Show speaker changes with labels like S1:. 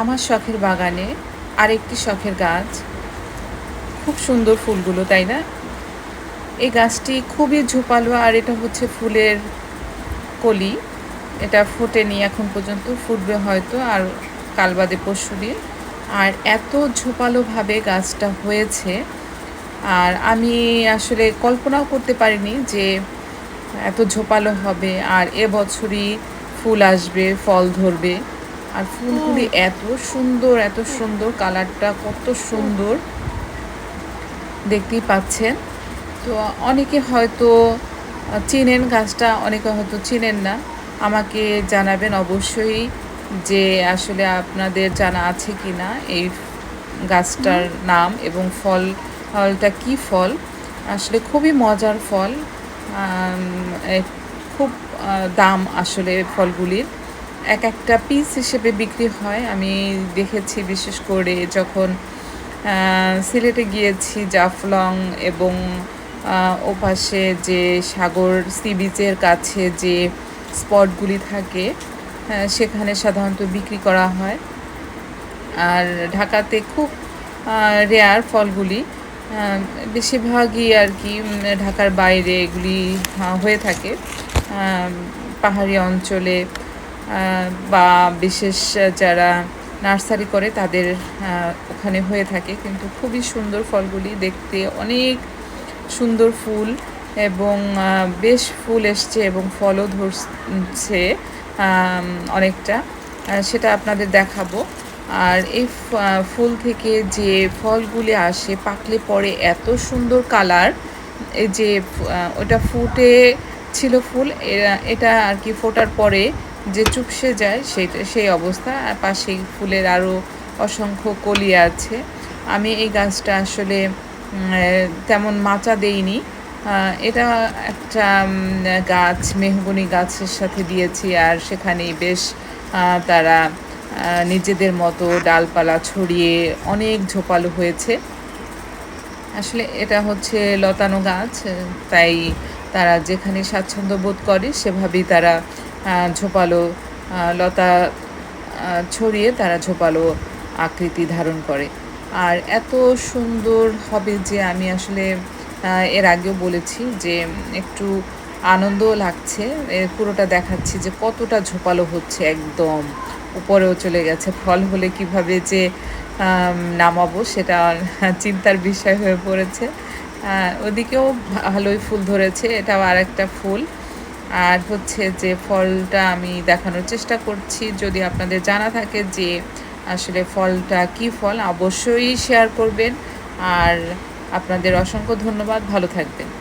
S1: আমার শখের বাগানে আরেকটি শখের গাছ। খুব সুন্দর ফুলগুলো, তাই না? এই গাছটি খুবই ঝোপালো, আর এটা হচ্ছে ফুলের কলি। এটা ফোটেনি এখন পর্যন্ত, ফুটবে হয়তো আর কাল বাদে পরশু দিন। আর এত ঝোপালোভাবে গাছটা হয়েছে, আর আমি আসলে কল্পনাও করতে পারিনি যে এত ঝোপালো হবে, আর এবছরই ফুল আসবে, ফল ধরবে। আর ফুলগুলি এত সুন্দর এত সুন্দর, কালারটা কত সুন্দর। দেখতেই পাচ্ছেন। তো অনেকে হয়তো চিনেন গাছটা, অনেকে হয়তো চিনেন না। আমাকে জানাবেন অবশ্যই যে আসলে আপনাদের জানা আছে কি না এই গাছটার নাম এবং ফল, ফলটা কি ফল? আসলে খুবই মজার ফল। খুব দাম আসলে ফলগুলির। এক একটা পিস হিসেবে বিক্রি হয়। আমি দেখেছি বিশেষ করে যখন সিলেটে গিয়েছি জাফলং এবং ওপাশে যে সাগর সি বিচের কাছে যে স্পটগুলি থাকে সেখানে সাধারণত বিক্রি করা হয়। আর ঢাকাতে খুব রেয়ার ফলগুলি বেশিরভাগই আর কি ঢাকার বাইরে এগুলি হয়ে থাকে। পাহাড়ি অঞ্চলে বা বিশেষ যারা নার্সারি করে তাদের ওখানে হয়ে থাকে। কিন্তু খুবই সুন্দর ফলগুলি দেখতে, অনেক সুন্দর ফুল এবং বেশ ফুল এসছে এবং ফলও ধরছে অনেকটা। সেটা আপনাদের দেখাবো। আর এই ফুল থেকে যে ফলগুলি আসে, পাকলে পরে এত সুন্দর কালার, এই যে ওটা ফুটে ছিল ফুল এটা আর কি ফোটার পরে যে চুপসে যায় সেটা সেই অবস্থা। আর পাশেই ফুলের আরও অসংখ্য কলি আছে। আমি এই গাছটা আসলে তেমন মাচা দেইনি। এটা একটা গাছ, মেহগনি গাছের সাথে দিয়েছি। আর সেখানেই বেশ তারা নিজেদের মতো ডালপালা ছড়িয়ে অনেক ঝোপালো হয়েছে। আসলে এটা হচ্ছে লতানো গাছ, তাই তারা যেখানে স্বাচ্ছন্দ্য বোধ করে, সেভাবেই তারা ঝোপালো লতা ছড়িয়ে তারা ঝোপালো আকৃতি ধারণ করে। আর এত সুন্দর হবে যে আমি আসলে এর আগেও বলেছি যে একটু আনন্দও লাগছে। পুরোটা দেখাচ্ছি যে কতটা ঝোপালো হচ্ছে একদম। উপরেও চলে গেছে। ফল হলে কীভাবে যে নামাবো সেটা চিন্তার বিষয় হয়ে পড়েছে। ওদিকেও ভালোই ফুল ধরেছে। এটাও আর একটা ফুল। আর হচ্ছে যে ফলটা আমি দেখানোর চেষ্টা করছি। যদি আপনাদের জানা থাকে যে আসলে ফলটা কি ফল, অবশ্যই শেয়ার করবেন। আর আপনাদের অসংখ্য ধন্যবাদ। ভালো থাকবেন।